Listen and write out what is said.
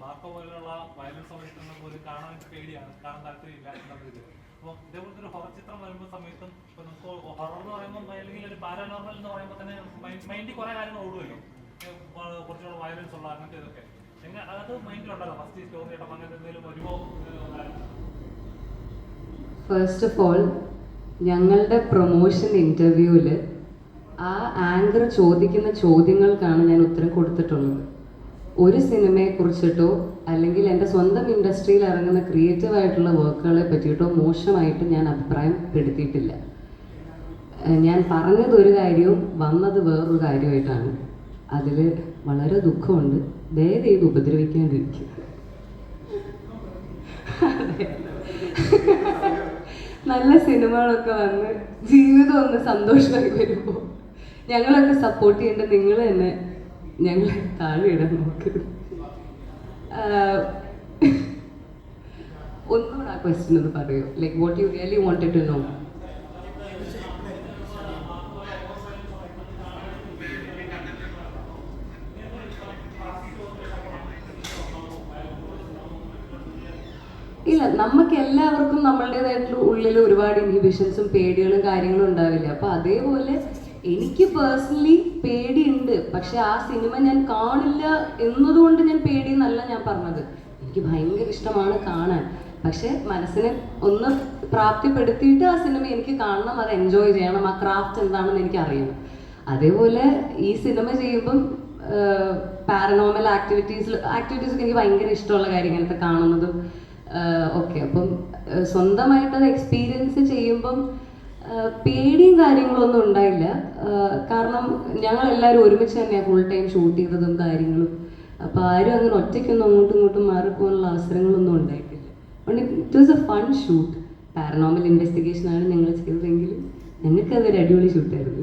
Marco ഒരു പേടിയാണ്. അപ്പോൾ ഒരു ഹൊറർ ചിത്രം സമയത്തും ഹൊറർ ഒരു എന്ന് തന്നെ മൈൻഡിൽ കുറേ ഓടുമല്ലോ. ഉള്ള അങ്ങനത്തെ first story first of all ഞങ്ങളുടെ പ്രൊമോഷൻ ഇന്റർവ്യൂവിൽ ആ ആങ്കർ ചോദിക്കുന്ന ചോദ്യങ്ങൾക്കാണ് ഞാൻ ഉത്തരം കൊടുത്തിട്ടുള്ളത്. ഒരു സിനിമയെ കുറിച്ചിട്ടോ അല്ലെങ്കിൽ എന്റെ സ്വന്തം ഇൻഡസ്ട്രിയിൽ ഇറങ്ങുന്ന ക്രിയേറ്റീവ് ആയിട്ടുള്ള വർക്കുകളെ പറ്റിയിട്ടോ മോശമായിട്ട് ഞാൻ അഭിപ്രായം പെടുത്തിയിട്ടില്ല. ഞാൻ പറഞ്ഞത് ഒരു കാര്യവും വന്നത് വേറൊരു കാര്യമായിട്ടാണ്. അതിൽ വളരെ ദുഃഖമുണ്ട്. ദയവ് ചെയ്ത് ഉപദ്രവിക്കാണ്ടിരിക്കും നല്ല സിനിമകളൊക്കെ വന്ന് ജീവിതം ഒന്ന് സന്തോഷമായി വരുമ്പോൾ ഞങ്ങളൊക്കെ സപ്പോർട്ട് ചെയ്യേണ്ട നിങ്ങൾ തന്നെ. ഞങ്ങളെ താഴെ ഇടാൻ നോക്കരുത് ഒന്നുകൂടെ ആ ക്വസ്റ്റ്യൻ ഒന്ന് പറയൂ. Like what you really wanted to know ഇല്ല നമുക്ക് എല്ലാവർക്കും നമ്മളുടേതായിട്ടുള്ള ഉള്ളിൽ ഒരുപാട് ഇൻഹിബിഷൻസും പേടികളും കാര്യങ്ങളും ഉണ്ടാവില്ല. അപ്പൊ അതേപോലെ എനിക്ക് പേഴ്സണലി പേടിയുണ്ട് പക്ഷെ ആ സിനിമ ഞാൻ കാണില്ല എന്നതുകൊണ്ട് ഞാൻ പേടി എന്നല്ല ഞാൻ പറഞ്ഞത്. എനിക്ക് ഭയങ്കര ഇഷ്ടമാണ് കാണാൻ. പക്ഷെ മനസ്സിനെ ഒന്ന് പ്രാപ്തിപ്പെടുത്തിയിട്ട് ആ സിനിമ എനിക്ക് കാണണം അത് എൻജോയ് ചെയ്യണം ആ ക്രാഫ്റ്റ് എന്താണെന്ന് എനിക്ക് അറിയണം അതേപോലെ ഈ സിനിമ ചെയ്യുമ്പം പാരനോമൽ ആക്ടിവിറ്റീസ് ആക്ടിവിറ്റീസ് എനിക്ക് ഭയങ്കര ഇഷ്ടമുള്ള കാര്യം ഇങ്ങനത്തെ കാണുന്നതും ഓക്കെ അപ്പം സ്വന്തമായിട്ട് അത് എക്സ്പീരിയൻസ് ചെയ്യുമ്പം പേടിയും കാര്യങ്ങളൊന്നും ഉണ്ടായില്ല. കാരണം ഞങ്ങൾ എല്ലാവരും ഒരുമിച്ച് തന്നെയാണ് ഫുൾ ടൈം ഷൂട്ട് ചെയ്തതും കാര്യങ്ങളും. അപ്പോൾ ആരും അങ്ങനെ ഒറ്റയ്ക്കൊന്നും അങ്ങോട്ടും ഇങ്ങോട്ടും മാറിപ്പോകാനുള്ള അവസരങ്ങളൊന്നും ഉണ്ടായിട്ടില്ല. അതുകൊണ്ട് it was a fun shoot paranormal investigation ആണ് ഞങ്ങൾ ചെയ്തതെങ്കിലും ഞങ്ങൾക്ക് അതൊരു അടിപൊളി ഷൂട്ടായിരുന്നു